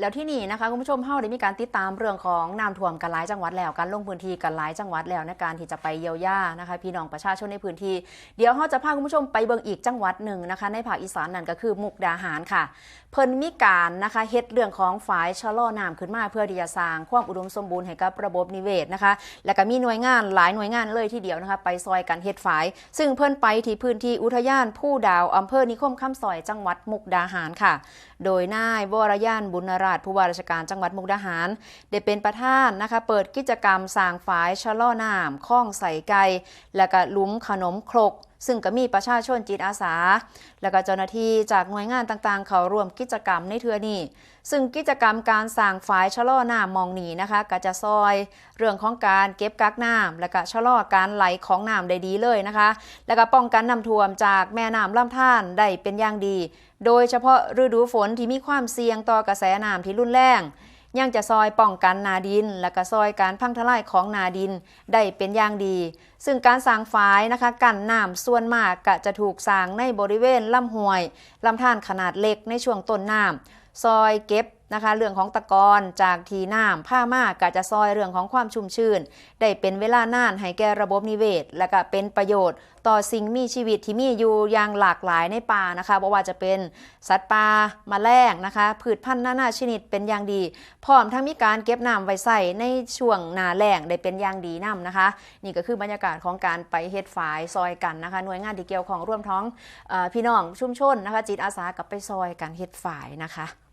แล้วที่นี่นะคะคุณผู้ชมเฮาได้มีการติดตามเรื่องของน้ำท่วมกันหลายจังหวัดแล้วการลงพื้นที่กันหลายจังหวัดแล้วในการที่จะไปเยียวยานะคะ พี่น้องประชาชนในพื้นที่เดี๋ยวเฮาจะพาคุณผู้ชมไปเบิ่งอีกจังหวัดหนึ่งนะคะ ในภาคอีสานนั่นก็คือมุกดาหารค่ะ เพิ่นมีการนะคะเฮ็ดเรื่องของฝายชะลอน้ำขึ้นมาเพื่อที่จะสร้างความอุดมสมบูรณ์ให้กับระบบนิเวศนะคะ แล้วก็มีหน่วยงานหลายหน่วยงานเลยทีเดียวนะคะไปซอยกันเฮ็ดฝาย ซึ่งเพิ่นไปที่พื้นที่อุทยานผู้ดาวอำเภอนิคมคำซอยจังหวัดมุกดาหารค่ะ โดยนายวรยานบุญราชผู้ว่าราชการจังหวัดมุกดาหาร ได้เป็นประธานนะคะเปิดกิจกรรมสร้างฝายชะล่อน้ำข้องใส่ไก่และก็ลุ้มขนมครกซึ่งก็มีประชาชนจิตอาสา และก็เจ้าหน้าที่จากหน่วยงานต่างๆ เขาร่วมกิจกรรมในเทือนี้ ซึ่งกิจกรรมการสร้างฝายชะลอน้ำมองหนีนะคะก็จะซอย เรื่องของการเก็บกักน้ำและก็ชะลอการไหลของน้ำได้ดีเลยนะคะ แล้วก็ป้องกันน้ำท่วมจากแม่น้ำลำธารได้เป็นอย่างดี โดยเฉพาะฤดูฝนที่มีความเสี่ยงต่อกระแสน้ำที่รุนแรง ยังจะซอยป้องกันนาดิน และก็ซอยการพังทลายของนาดินได้เป็นอย่างดี ซึ่งการสร้างฝายนะคะกันน้ำส่วนมากกะจะถูกสร้างในบริเวณลำห้วยลำธารขนาดเล็กในช่วงต้นน้ำ ซอยเก็บนะคะเรื่องของตะกอนจากทีน้ำผ้ามากก็จะซอยเรื่องของความชุ่มชื้น ได้เป็นเวลานานให้แก่ระบบนิเวศ และก็เป็นประโยชน์ต่อสิ่งมีชีวิตที่มีอยู่อย่างหลากหลายในป่านะคะบ่ว่าจะเป็นสัตว์ป่าแมลงนะคะพืชพันธุ์นานาชนิดเป็นอย่างดี พร้อมทั้งมีการเก็บน้ำไว้ใส่ในช่วงหนาแล้งได้เป็นอย่างดีนํนะคะ นี่ก็คือบรรยากาศของการไปเฮ็ดฝายซอยกันนะคะหน่วยงานที่เกี่ยวของร่วมท้องอพี่น้องชุมชนนะคะจิตอาสากับไปซอยกันเฮ็ดฝายนะคะ